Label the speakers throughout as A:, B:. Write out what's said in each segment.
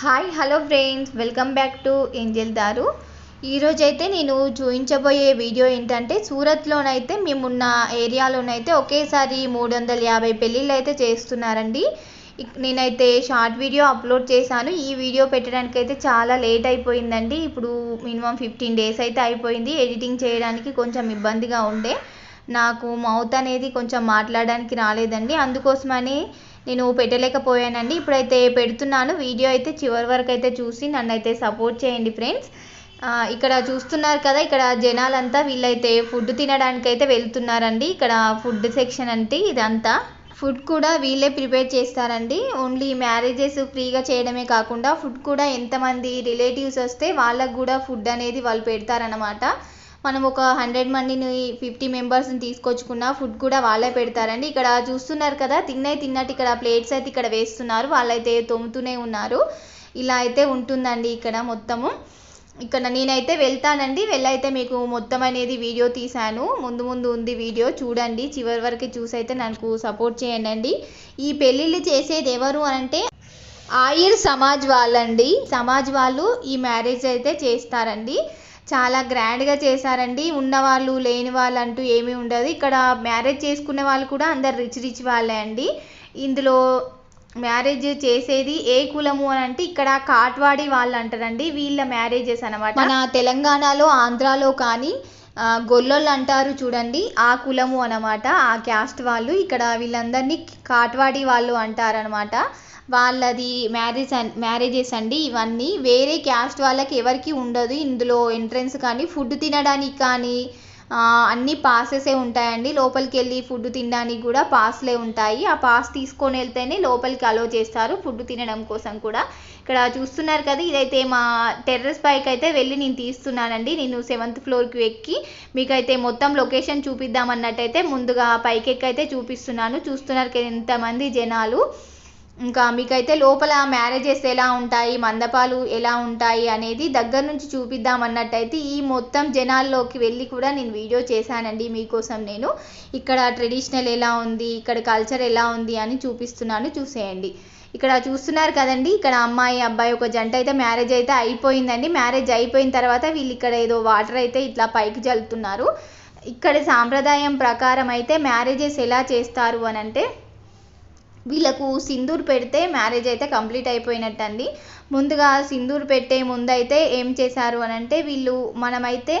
A: Hi hello friends welcome back to angel దారు ఈరోజైతే నేను చూపించబోయే వీడియో ఏంటంటే సూరత్లోనైతే మేమున్న ఏరియాలోనైతే ఒకేసారి మూడు వందల యాభై పెళ్ళిళ్ళు అయితే చేస్తున్నారండి నేనైతే షార్ట్ వీడియో అప్లోడ్ చేశాను. ఈ వీడియో పెట్టడానికి అయితే చాలా లేట్ అయిపోయిందండి. ఇప్పుడు మినిమం ఫిఫ్టీన్ డేస్ అయితే అయిపోయింది. ఎడిటింగ్ చేయడానికి కొంచెం ఇబ్బందిగా ఉండే. నాకు మౌత్ అనేది కొంచెం మాట్లాడడానికి రాలేదండి. అందుకోసమని నేను పెట్టలేకపోయానండి. ఇప్పుడైతే పెడుతున్నాను. వీడియో అయితే చివరి వరకు అయితే చూసి నన్ను అయితే సపోర్ట్ చేయండి ఫ్రెండ్స్. ఇక్కడ చూస్తున్నారు కదా ఇక్కడ జనాలంతా వీళ్ళైతే ఫుడ్ తినడానికి అయితే వెళ్తున్నారండి. ఇక్కడ ఫుడ్ సెక్షన్ అంటే ఇదంతా. ఫుడ్ కూడా వీళ్ళే ప్రిపేర్ చేస్తారండి. ఓన్లీ మ్యారేజెస్ ఫ్రీగా చేయడమే కాకుండా ఫుడ్ కూడా ఎంతమంది రిలేటివ్స్ వస్తే వాళ్ళకు కూడా ఫుడ్ అనేది వాళ్ళు పెడతారనమాట మనం ఒక హండ్రెడ్ మందిని ఫిఫ్టీ మెంబర్స్ని తీసుకొచ్చుకున్న ఫుడ్ కూడా వాళ్ళే పెడతారండి. ఇక్కడ చూస్తున్నారు కదా తిన్నై తిన్నట్టు ఇక్కడ ప్లేట్స్ అయితే ఇక్కడ వేస్తున్నారు. వాళ్ళైతే తోముతూనే ఉన్నారు. ఇలా అయితే ఉంటుందండి ఇక్కడ మొత్తము. ఇక్కడ నేనైతే వెళ్తానండి. వెళ్ళైతే మీకు మొత్తం అనేది వీడియో తీశాను. ముందు ముందు ఉంది వీడియో చూడండి. చివరి వరకు చూసి అయితే నాకు సపోర్ట్ చేయండి ఈ పెళ్ళిళ్ళు చేసేది ఎవరు అంటే ఆయిర్ సమాజ్ వాళ్ళండి. సమాజ్ వాళ్ళు ఈ మ్యారేజ్ అయితే చేస్తారండి. చాలా గ్రాండ్గా చేశారండి. ఉన్నవాళ్ళు లేని వాళ్ళు అంటూ ఏమీ ఉండదు. ఇక్కడ మ్యారేజ్ చేసుకునే వాళ్ళు కూడా అందరు రిచ్ రిచ్ వాళ్ళే అండి. ఇందులో మ్యారేజ్ చేసేది ఏ కులము అని అంటే ఇక్కడ కాట్వాడి వాళ్ళు అంటారండి వీళ్ళ మ్యారేజెస్ అనమాట మన తెలంగాణలో ఆంధ్రాలో కానీ గొల్లొళ్ళు గొల్లోళ్ళు అంటారు చూడండి ఆ కులము అనమాట ఆ క్యాస్ట్ వాళ్ళు ఇక్కడ వీళ్ళందరినీ కాట్వాడి వాళ్ళు అంటారనమాట వాళ్ళది మ్యారేజ్ మ్యారేజెస్ అండి ఇవన్నీ. వేరే క్యాస్ట్ వాళ్ళకి ఎవరికి ఉండదు. ఇందులో ఎంట్రన్స్ కానీ ఫుడ్ తినడానికి కానీ అన్ని పాసెసే ఉంటాయండి. లోపలికి వెళ్ళి ఫుడ్ తినడానికి కూడా పాస్లే ఉంటాయి. ఆ పాస్ తీసుకొని వెళ్తేనే లోపలికి అలో చేస్తారు ఫుడ్ తినడం కోసం కూడా. ఇక్కడ చూస్తున్నారు కదా ఇదైతే మా టెర్రస్ పైకి అయితే వెళ్ళి నేను తీస్తున్నానండి. నేను సెవెంత్ ఫ్లోర్కి ఎక్కి మీకైతే మొత్తం లొకేషన్ చూపిద్దామన్నట్టయితే ముందుగా పైకి అయితే చూపిస్తున్నాను. చూస్తున్నారు కదా ఎంతమంది జనాలు. ఇంకా మీకైతే లోపల మ్యారేజెస్ ఎలా ఉంటాయి మందపాలు ఎలా ఉంటాయి అనేది దగ్గర నుంచి చూపిద్దాం అన్నట్టయితే ఈ మొత్తం జనాల్లోకి వెళ్ళి కూడా నేను వీడియో చేశానండి మీకోసం నేను. ఇక్కడ ట్రెడిషనల్ ఎలా ఉంది ఇక్కడ కల్చర్ ఎలా ఉంది అని చూపిస్తున్నాను చూసేయండి. ఇక్కడ చూస్తున్నారు కదండి ఇక్కడ అమ్మాయి అబ్బాయి ఒక జంట అయితే మ్యారేజ్ అయితే అయిపోయిందండి. మ్యారేజ్ అయిపోయిన తర్వాత వీళ్ళు ఇక్కడ ఏదో వాటర్ అయితే ఇట్లా పైకి జల్లుతున్నారు. ఇక్కడ సాంప్రదాయం ప్రకారం అయితే మ్యారేజెస్ ఎలా చేస్తారు అని అంటే వీళ్ళకు సింధూర్ పెడితే మ్యారేజ్ అయితే కంప్లీట్ అయిపోయినట్టండి. ముందుగా సింధూర్ పెట్టే ముందైతే ఏం చేశారు అని అంటే వీళ్ళు మనమైతే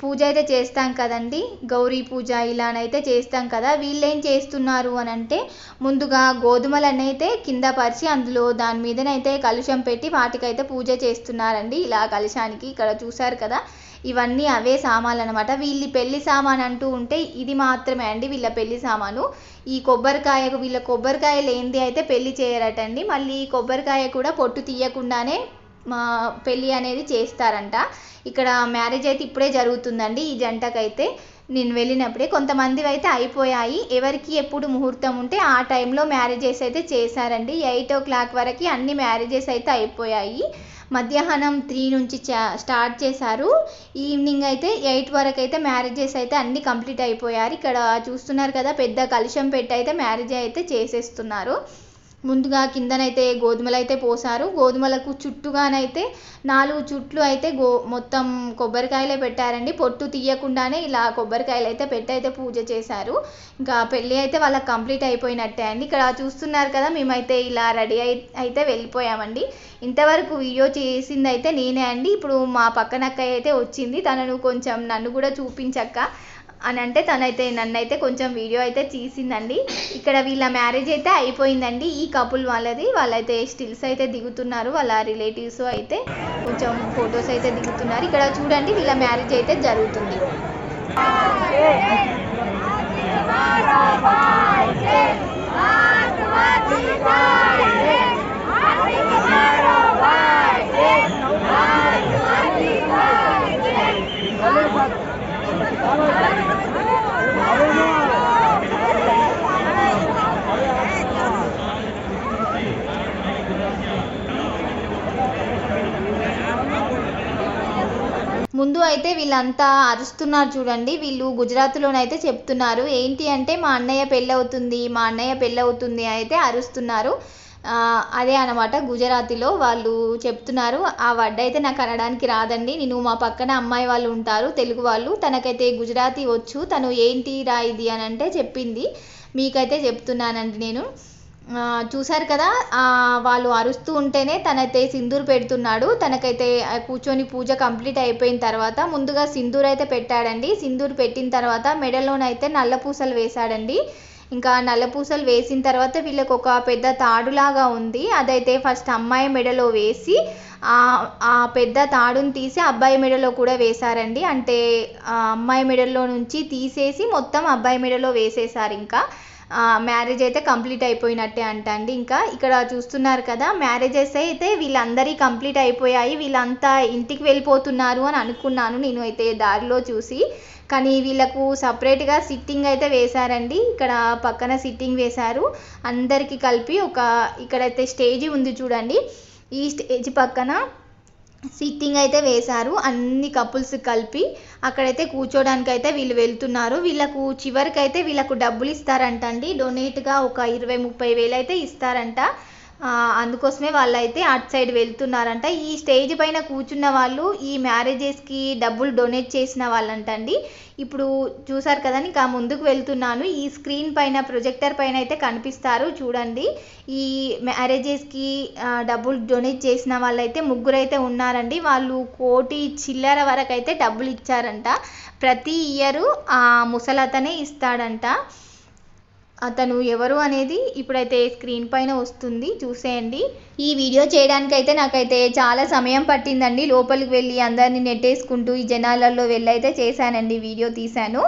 A: పూజ అయితే చేస్తాం కదండి. గౌరీ పూజ ఇలానైతే చేస్తాం కదా. వీళ్ళు ఏం చేస్తున్నారు అని అంటే ముందుగా గోధుమలనైతే అయితే కింద పరిచి అందులో దాని మీదనైతే కలుషం పెట్టి వాటికైతే పూజ చేస్తున్నారండి. ఇలా కలుషానికి ఇక్కడ చూసారు కదా. ఇవన్నీ అవే సామాన్లు అనమాట వీళ్ళ పెళ్ళి సామాన్ అంటూ ఉంటే ఇది మాత్రమే అండి వీళ్ళ పెళ్ళి సామాను. ఈ కొబ్బరికాయకు వీళ్ళ కొబ్బరికాయ లేనిది అయితే పెళ్ళి చేయరటండి. మళ్ళీ కొబ్బరికాయ కూడా పొట్టు తీయకుండానే మా పెళ్ళి అనేది చేస్తారంట. ఇక్కడ మ్యారేజ్ అయితే ఇప్పుడే జరుగుతుందండి ఈ జంటకైతే. నేను వెళ్ళినప్పుడే కొంతమంది అయితే అయిపోయాయి. ఎవరికి ఎప్పుడు ముహూర్తం ఉంటే ఆ టైంలో మ్యారేజెస్ అయితే చేశారండి. ఎయిట్ ఓ క్లాక్ వరకు అన్ని మ్యారేజెస్ అయితే అయిపోయాయి. మధ్యాహ్నం త్రీ నుంచి చా- స్టార్ట్ చేశారు. ఈవినింగ్ అయితే ఎయిట్ వరకు అయితే మ్యారేజెస్ అయితే అన్ని కంప్లీట్ అయిపోయారు. ఇక్కడ చూస్తున్నారు కదా పెద్ద కలుషం పెట్టి అయితే మ్యారేజ్ అయితే చేసేస్తున్నారు. ముందుగా కిందనైతే గోధుమలు అయితే పోసారు. గోధుమలకు చుట్టుగానైతే నాలుగు చుట్లు అయితే గో మొత్తం కొబ్బరికాయలే పెట్టారండి. పొట్టు తీయకుండానే ఇలా కొబ్బరికాయలు అయితే పెట్టి అయితే పూజ చేశారు. ఇంకా పెళ్ళి అయితే వాళ్ళకి కంప్లీట్ అయిపోయినట్టే అండి. ఇక్కడ చూస్తున్నారు కదా మేమైతే ఇలా రెడీ అయి అయితే వెళ్ళిపోయామండి. ఇంతవరకు వీడియో చేసింది అయితే నేనే అండి. ఇప్పుడు మా పక్కనక్క అయితే వచ్చింది. తనను కొంచెం నన్ను కూడా చూపించక్క. అని అంటే తనైతే నన్నైతే కొంచెం వీడియో అయితే తీసిందండి. ఇక్కడ వీళ్ళ మ్యారేజ్ అయితే అయిపోయిందండి. ఈ కపుల్ వాళ్ళది. వాళ్ళైతే స్టిల్స్ అయితే దిగుతున్నారు. వాళ్ళ రిలేటివ్స్ అయితే కొంచెం ఫొటోస్ అయితే దిగుతున్నారు. ఇక్కడ చూడండి వీళ్ళ మ్యారేజ్ అయితే జరుగుతుంది. అయితే వీళ్ళంతా అరుస్తున్నారు చూడండి. వీళ్ళు గుజరాత్లోనైతే చెప్తున్నారు. ఏంటి అంటే మా అన్నయ్య పెళ్ళవుతుంది మా అన్నయ్య పెళ్ళి అవుతుంది అయితే అరుస్తున్నారు. అదే అనమాట గుజరాతీలో వాళ్ళు చెప్తున్నారు. ఆ వర్డ్ అయితే నాకు అనడానికి రాదండి. నేను మా పక్కన అమ్మాయి వాళ్ళు ఉంటారు తెలుగు వాళ్ళు. తనకైతే గుజరాతీ వచ్చు. తను ఏంటి రా ఇది అని అంటే చెప్పింది. మీకైతే చెప్తున్నానండి నేను. చూశారు కదా వాళ్ళు అరుస్తూ ఉంటేనే తనైతే సింధూర్ పెడుతున్నాడు. తనకైతే కూర్చొని పూజ కంప్లీట్ అయిపోయిన తర్వాత ముందుగా సింధూర్ అయితే పెట్టాడండి. సింధూర్ పెట్టిన తర్వాత మెడలోనైతే నల్ల పూసలు వేశాడండి. ఇంకా నల్ల పూసలు వేసిన తర్వాత వీళ్ళకి ఒక పెద్ద తాడులాగా ఉంది. అదైతే ఫస్ట్ అమ్మాయి మెడలో వేసి ఆ పెద్ద తాడుని తీసి అబ్బాయి మెడలో కూడా వేశారండి. అంటే ఆ అమ్మాయి మెడలో నుంచి తీసేసి మొత్తం అబ్బాయి మెడలో వేసేసారు ఇంకా. మ్యారేజ్ అయితే కంప్లీట్ అయిపోయినట్టే అంట అండి ఇంకా ఇక్కడ చూస్తున్నారు కదా మ్యారేజెస్ అయితే వీళ్ళందరి కంప్లీట్ అయిపోయాయి. వీళ్ళంతా ఇంటికి వెళ్ళిపోతున్నారు అని అనుకున్నాను నేను అయితే దారిలో చూసి. కానీ వీళ్ళకు సపరేట్గా సిట్టింగ్ అయితే వేశారండి. ఇక్కడ పక్కన సిట్టింగ్ వేశారు. అందరికీ కలిపి ఒక ఇక్కడైతే స్టేజ్ ఉంది చూడండి. ఈ స్టేజ్ పక్కన సిట్టింగ్ అయితే వేశారు. అన్ని కపుల్స్ కలిపి అక్కడైతే కూర్చోడానికి అయితే వీళ్ళు వెళ్తున్నారు. వీళ్ళకు చివరికైతే వీళ్ళకు డబ్బులు ఇస్తారంట అండి డొనేట్గా ఒక ఇరవై ముప్పై వేలు అయితే ఇస్తారంట. అందుకోసమే వాళ్ళైతే అటు సైడ్ వెళ్తున్నారంట. ఈ స్టేజ్ పైన కూర్చున్న వాళ్ళు ఈ మ్యారేజెస్కి డబ్బులు డొనేట్ చేసిన వాళ్ళంటండి. ఇప్పుడు చూసారు కదా ఇంకా ముందుకు వెళ్తున్నాను. ఈ స్క్రీన్ పైన ప్రొజెక్టర్ పైన అయితే కనిపిస్తారు చూడండి. ఈ మ్యారేజెస్కి డబ్బులు డొనేట్ చేసిన వాళ్ళైతే ముగ్గురు అయితే ఉన్నారండి. వాళ్ళు కోటి చిల్లర వరకు అయితే డబ్బులు ఇచ్చారంట. ప్రతి ఇయరు ఆ ముసలతనే ఇస్తాడంట. అతను ఎవరు అనేది ఇప్పుడైతే స్క్రీన్ పైన వస్తుంది. చూసేయండి. ఈ వీడియో చేయడానికి అయితే నాకైతే చాలా సమయం పట్టిందండి. లోపలికి వెళ్ళి అందరినీ నెట్టేసుకుంటూ ఈ జనాలలో వెళ్ళి అయితే చేశానండి. వీడియో తీశాను.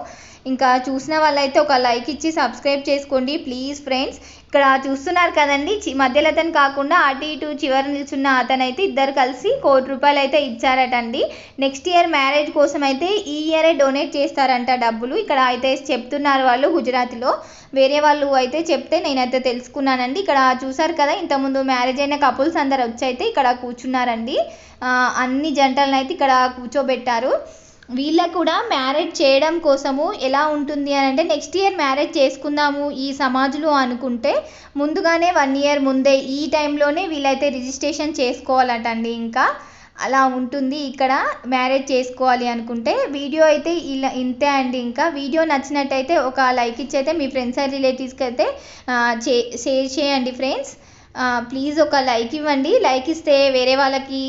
A: ఇంకా చూసిన వాళ్ళైతే ఒక లైక్ ఇచ్చి సబ్స్క్రైబ్ చేసుకోండి ప్లీజ్ ఫ్రెండ్స్. ఇక్కడ చూస్తున్నారు కదండి చి- మధ్యలో అతను కాకుండా అటు ఇటు చివరి నిల్చున్న అతనైతే ఇద్దరు కలిసి కోటి రూపాయలు అయితే ఇచ్చారటండి. నెక్స్ట్ ఇయర్ మ్యారేజ్ కోసం అయితే ఈ ఇయరే డొనేట్ చేస్తారంట డబ్బులు. ఇక్కడ అయితే చెప్తున్నారు వాళ్ళు గుజరాత్లో. వేరే వాళ్ళు అయితే చెప్తే నేనైతే తెలుసుకున్నానండి. ఇక్కడ చూసారు కదా ఇంతకుముందు మ్యారేజ్ అయిన కపుల్స్ అందరు వచ్చి అయితే ఇక్కడ కూర్చున్నారండి. అన్ని జంటలను అయితే ఇక్కడ కూర్చోబెట్టారు. వీళ్ళకు కూడా మ్యారేజ్ చేయడం కోసము ఎలా ఉంటుంది అని అంటే నెక్స్ట్ ఇయర్ మ్యారేజ్ చేసుకుందాము ఈ సమాజంలో అనుకుంటే ముందుగానే వన్ ఇయర్ ముందే ఈ టైంలోనే వీళ్ళైతే రిజిస్ట్రేషన్ చేసుకోవాలటండి. ఇంకా అలా ఉంటుంది ఇక్కడ మ్యారేజ్ చేసుకోవాలి అనుకుంటే. వీడియో అయితే ఇలా ఇంతే అండి. ఇంకా వీడియో నచ్చినట్టయితే ఒక లైక్ ఇచ్చి అయితే మీ ఫ్రెండ్స్ అండ్ రిలేటివ్స్కి అయితే చే షేర్ చేయండి ఫ్రెండ్స్. ప్లీజ్ ఒక లైక్ ఇవ్వండి. లైక్ ఇస్తే వేరే వాళ్ళకి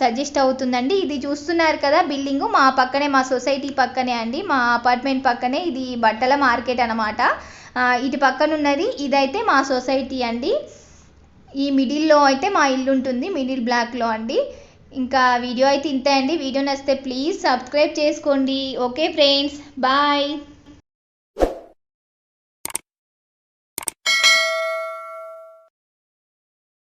A: సజెస్ట్ అవుతుందండి. ఇది చూస్తున్నారు కదా బిల్డింగు మా పక్కనే మా సొసైటీ పక్కనే అండి. మా అపార్ట్మెంట్ పక్కనే ఇది బట్టల మార్కెట్ అనమాట ఇటు పక్కన ఉన్నది ఇదైతే మా సొసైటీ అండి. ఈ మిడిల్లో అయితే మా ఇల్లు ఉంటుంది మిడిల్ బ్లాక్లో అండి. ఇంకా వీడియో అయితే ఇంతే అండి. వీడియో నచ్చితే ప్లీజ్ సబ్స్క్రైబ్ చేసుకోండి. Okay friends bye